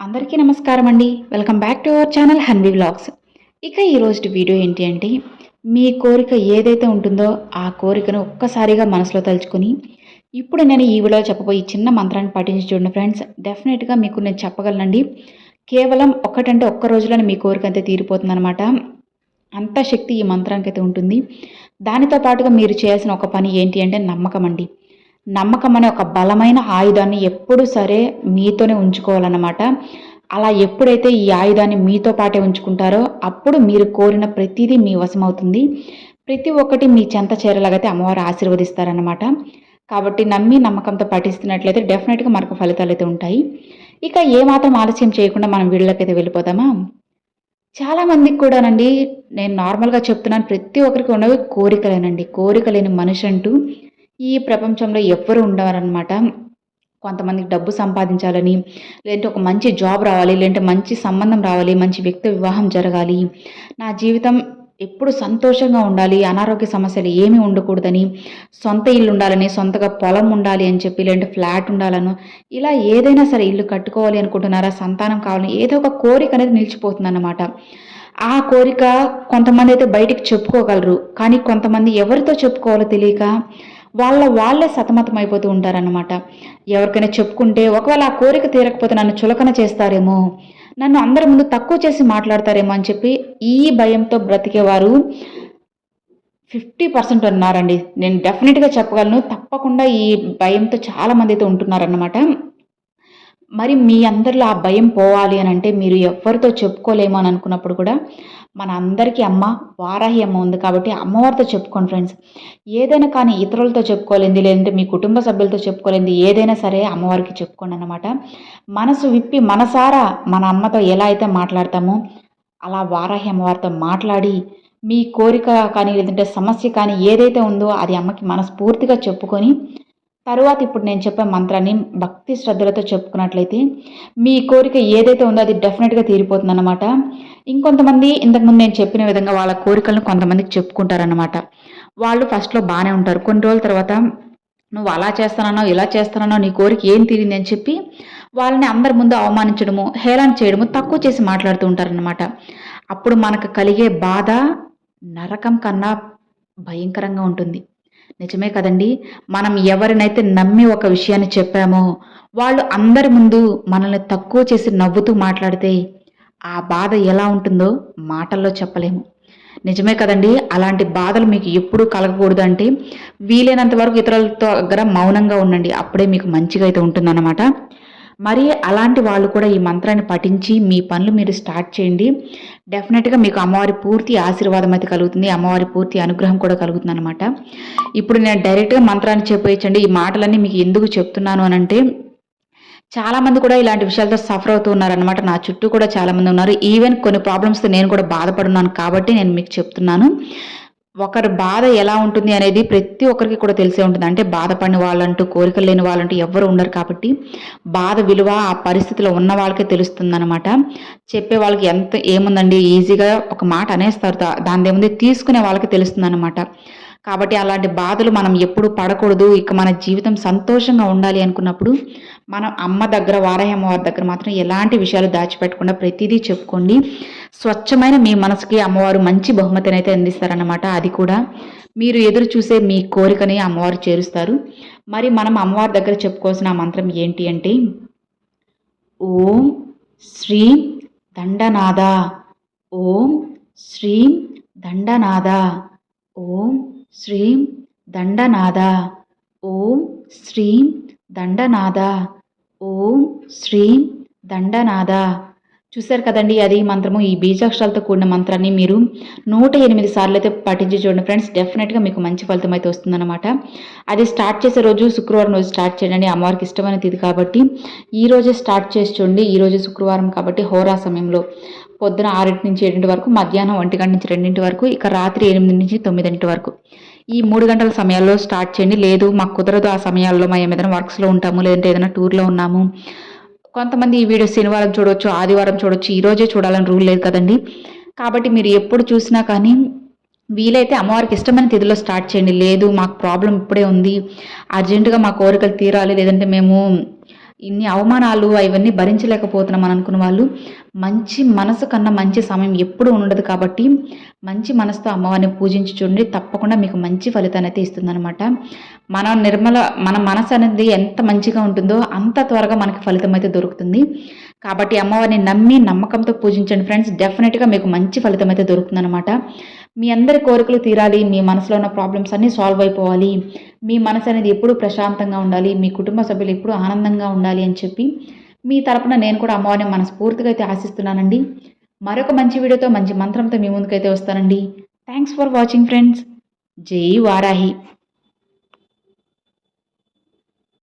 అందరికీ నమస్కారం అండి welcome back to our channel Hanvi vlogs ఇక ఈరోజు వీడియో ఏంటి అంటే మీ కోరిక ఏదైతే ఉంటుందో ఆ కోరికను ఒక్కసారిగా మనసులో తలుచుకొని ఇప్పుడు నేను ఈ వీడియోలో చెప్పబోయే చిన్న మంత్రాన్ని పాటించి చూడండి ఫ్రెండ్స్ డెఫినెట్గా మీకు నేను చెప్పగలనండి. కేవలం ఒక్కటంటే ఒక్క రోజులోనే మీ కోరిక అంతే తీరిపోతుందన్నమాట. అంత శక్తి ఈ మంత్రానికి అయితే ఉంటుంది. దానితో పాటుగా మీరు చేయాల్సిన ఒక పని ఏంటి అంటే నమ్మకం అండి. నమ్మకం అనే ఒక బలమైన ఆయుధాన్ని ఎప్పుడు సరే మీతోనే ఉంచుకోవాలన్నమాట. అలా ఎప్పుడైతే ఈ ఆయుధాన్ని మీతో పాటే ఉంచుకుంటారో అప్పుడు మీరు కోరిన ప్రతిదీ మీ వశమవుతుంది. ప్రతి ఒక్కటి మీ చెంత చేరలాగైతే అమ్మవారు ఆశీర్వదిస్తారనమాట కాబట్టి నమ్మి నమ్మకంతో పఠిస్తున్నట్లయితే డెఫినెట్గా మనకు ఫలితాలు అయితే ఉంటాయి. ఇక ఏమాత్రం ఆలస్యం చేయకుండా మనం వీళ్ళకైతే వెళ్ళిపోదామా? చాలామందికి కూడానండి నేను నార్మల్గా చెప్తున్నాను ప్రతి ఒక్కరికి ఉన్నవి కోరికలేనండి. కోరిక లేని మనిషి అంటూ ఈ ప్రపంచంలో ఎవ్వరు ఉండవరనమాట కొంతమందికి డబ్బు సంపాదించాలని లేదంటే ఒక మంచి జాబ్ రావాలి లేదంటే మంచి సంబంధం రావాలి మంచి వ్యక్తి వివాహం జరగాలి. నా జీవితం ఎప్పుడు సంతోషంగా ఉండాలి అనారోగ్య సమస్యలు ఏమీ ఉండకూడదని సొంత ఇల్లు ఉండాలని సొంతగా పొలం ఉండాలి అని చెప్పి లేదంటే ఫ్లాట్ ఉండాలను ఇలా ఏదైనా సరే ఇల్లు కట్టుకోవాలి అనుకుంటున్నారా సంతానం కావాలని ఏదో ఒక కోరిక అనేది నిలిచిపోతుందన్నమాట. ఆ కోరిక కొంతమంది అయితే బయటికి చెప్పుకోగలరు కానీ కొంతమంది ఎవరితో చెప్పుకోవాలో తెలియక వాళ్ళ వాళ్ళే సతమతం అయిపోతూ ఉంటారన్నమాట. ఎవరికైనా చెప్పుకుంటే ఒకవేళ ఆ కోరిక తీరకపోతే నన్ను చులకన చేస్తారేమో నన్ను అందరి ముందు తక్కువ చేసి మాట్లాడతారేమో అని చెప్పి ఈ భయంతో బ్రతికేవారు ఫిఫ్టీ పర్సెంట్ ఉన్నారండి నేను డెఫినెట్గా చెప్పగలను. తప్పకుండా ఈ భయంతో చాలామంది అయితే ఉంటున్నారన్నమాట. మరి మీ అందరిలో ఆ భయం పోవాలి అని అంటే మీరు ఎవరితో చెప్పుకోలేము అని అనుకున్నప్పుడు కూడా మన అందరికీ అమ్మ వారాహి అమ్మ ఉంది కాబట్టి అమ్మవారితో చెప్పుకోండి ఫ్రెండ్స్. ఏదైనా కానీ ఇతరులతో చెప్పుకోలేంది లేదంటే మీ కుటుంబ సభ్యులతో చెప్పుకోలేంది ఏదైనా సరే అమ్మవారికి చెప్పుకోండి అనమాట మనసు విప్పి మనసారా మన అమ్మతో ఎలా అయితే మాట్లాడతామో అలా వారాహి అమ్మవారితో మాట్లాడి మీ కోరిక కానీ లేదంటే సమస్య కానీ ఏదైతే ఉందో అది అమ్మకి మనస్ఫూర్తిగా చెప్పుకొని తరువాత ఇప్పుడు నేను చెప్పే మంత్రాన్ని భక్తి శ్రద్ధలతో చెప్పుకున్నట్లయితే మీ కోరిక ఏదైతే ఉందో అది డెఫినెట్గా తీరిపోతుంది అనమాట ఇంకొంతమంది ఇంతకుముందు నేను చెప్పిన విధంగా వాళ్ళ కోరికలను కొంతమందికి చెప్పుకుంటారనమాట వాళ్ళు ఫస్ట్లో బాగానే ఉంటారు. కొన్ని రోజుల తర్వాత నువ్వు అలా చేస్తానో ఇలా చేస్తానో నీ కోరిక ఏం తీరింది? అని చెప్పి వాళ్ళని అందరి ముందు అవమానించడము హేళన చేయడము తక్కువ చేసి మాట్లాడుతూ ఉంటారనమాట అప్పుడు మనకు కలిగే బాధ నరకం కన్నా భయంకరంగా ఉంటుంది. నిజమే కదండి. మనం ఎవరినైతే నమ్మి ఒక విషయాన్ని చెప్పామో వాళ్ళు అందరి ముందు మనల్ని తక్కువ చేసి నవ్వుతూ మాట్లాడితే ఆ బాధ ఎలా ఉంటుందో మాటల్లో చెప్పలేము. నిజమే కదండి. అలాంటి బాధలు మీకు ఎప్పుడూ కలగకూడదు అంటే వీలైనంత వరకు ఇతరులతో దగ్గర మౌనంగా ఉండండి. అప్పుడే మీకు మంచిగా అయితే ఉంటుందన్నమాట. మరి అలాంటి వాళ్ళు కూడా ఈ మంత్రాన్ని పఠించి మీ పనులు మీరు స్టార్ట్ చేయండి. డెఫినెట్గా మీకు అమ్మవారి పూర్తి ఆశీర్వాదం అయితే కలుగుతుంది. అమ్మవారి పూర్తి అనుగ్రహం కూడా కలుగుతుంది అనమాట ఇప్పుడు నేను డైరెక్ట్గా మంత్రాన్ని చెప్పేయచ్చండి. ఈ మాటలన్నీ మీకు ఎందుకు చెప్తున్నాను అని అంటే చాలామంది కూడా ఇలాంటి విషయాలతో సఫర్ అవుతూ ఉన్నారనమాట నా చుట్టూ కూడా చాలామంది ఉన్నారు. ఈవెన్ కొన్ని ప్రాబ్లమ్స్తో నేను కూడా బాధపడున్నాను కాబట్టి నేను మీకు చెప్తున్నాను. ఒకరి బాధ ఎలా ఉంటుంది అనేది ప్రతి ఒక్కరికి కూడా తెలిసే ఉంటుంది. అంటే బాధపడిన వాళ్ళంటూ కోరికలు లేని వాళ్ళంటూ ఎవరు ఉండరు కాబట్టి బాధ విలువ ఆ పరిస్థితిలో ఉన్న వాళ్ళకే తెలుస్తుంది అనమాట చెప్పే వాళ్ళకి ఎంత ఏముందండి? ఈజీగా ఒక మాట అనేస్తారు. దాని ఏముంది? తీసుకునే వాళ్ళకి తెలుస్తుంది అనమాట కాబట్టి అలాంటి బాధలు మనం ఎప్పుడు పడకూడదు. ఇక మన జీవితం సంతోషంగా ఉండాలి అనుకున్నప్పుడు మనం అమ్మ దగ్గర వారాయమ్మ వారి దగ్గర మాత్రం ఎలాంటి విషయాలు దాచిపెట్టకుండా ప్రతిదీ చెప్పుకోండి. స్వచ్ఛమైన మీ మనసుకి అమ్మవారు మంచి బహుమతిని అయితే అందిస్తారన్నమాట. అది కూడా మీరు ఎదురు చూసే మీ కోరికని అమ్మవారు చేరుస్తారు. మరి మనం అమ్మవారి దగ్గర చెప్పుకోవాల్సిన మంత్రం ఏంటి అంటే ఓం శ్రీ దండనాద ఓం శ్రీ దండనాద ఓం శ్రీం దండనాద ఓం శ్రీం దండనాద ఓం శ్రీం దండనాద చూశారు కదండి అది మంత్రము. ఈ బీజాక్షరాలతో కూడిన మంత్రాన్ని మీరు నూట ఎనిమిది సార్లు అయితే పఠించి చూడండి ఫ్రెండ్స్. డెఫినెట్గా మీకు మంచి ఫలితం అయితే వస్తుందన్నమాట. అది స్టార్ట్ చేసే రోజు శుక్రవారం రోజు స్టార్ట్ చేయండి. అమ్మవారికి ఇష్టమైన తిది కాబట్టి ఈ రోజే స్టార్ట్ చేసి చూడండి. ఈ రోజు శుక్రవారం కాబట్టి హోరా సమయంలో పొద్దున ఆరింటి నుంచి ఏడింటి వరకు మధ్యాహ్నం ఒంటి గంట నుంచి రెండింటి వరకు ఇక రాత్రి ఎనిమిది నుంచి తొమ్మిదింటి వరకు. ఈ మూడు గంటల సమయాల్లో స్టార్ట్ చేయండి. లేదు మాకు కుదరదు ఆ సమయాల్లో మేము ఏదైనా వర్క్స్లో ఉంటాము లేదంటే ఏదైనా టూర్లో ఉన్నాము. కొంతమంది ఈ వీడియో శనివారం చూడొచ్చు ఆదివారం చూడొచ్చు ఈరోజే చూడాలని రూల్ లేదు కదండి. కాబట్టి మీరు ఎప్పుడు చూసినా కానీ వీలైతే అమ్మవారికి ఇష్టమైన తిథిలో స్టార్ట్ చేయండి. లేదు మాకు ప్రాబ్లం ఇప్పుడే ఉంది అర్జెంటుగా మా కోరికలు తీరాలి లేదంటే మేము ఇన్ని అవమానాలు అవన్నీ భరించలేకపోతున్నాం అని అనుకున్న వాళ్ళు మంచి మనసు కన్నా మంచి సమయం ఎప్పుడూ ఉండదు కాబట్టి మంచి మనసుతో అమ్మవారిని పూజించి చూడండి. తప్పకుండా మీకు మంచి ఫలితాన్ని అయితే ఇస్తుందన్నమాట. మన నిర్మల మన మనసు అనేది ఎంత మంచిగా ఉంటుందో అంత త్వరగా మనకి ఫలితం అయితే దొరుకుతుంది. కాబట్టి అమ్మవారిని నమ్మి నమ్మకంతో పూజించండి ఫ్రెండ్స్. డెఫినెట్గా మీకు మంచి ఫలితం అయితే దొరుకుతుందన్నమాట. మీ అందరి కోరికలు తీరాలి. మీ మనసులో ఉన్న ప్రాబ్లమ్స్ అన్నీ సాల్వ్ అయిపోవాలి. మీ మనసు అనేది ఎప్పుడూ ప్రశాంతంగా ఉండాలి. మీ కుటుంబ సభ్యులు ఎప్పుడూ ఆనందంగా ఉండాలి అని చెప్పి మీ తరపున నేను కూడా అమ్మవారిని మనస్ఫూర్తిగా అయితే ఆశిస్తున్నానండి. మరొక మంచి వీడియోతో మంచి మంత్రంతో మీ ముందుకైతే వస్తానండి. థ్యాంక్స్ ఫర్ వాచింగ్ ఫ్రెండ్స్ జై వారాహి.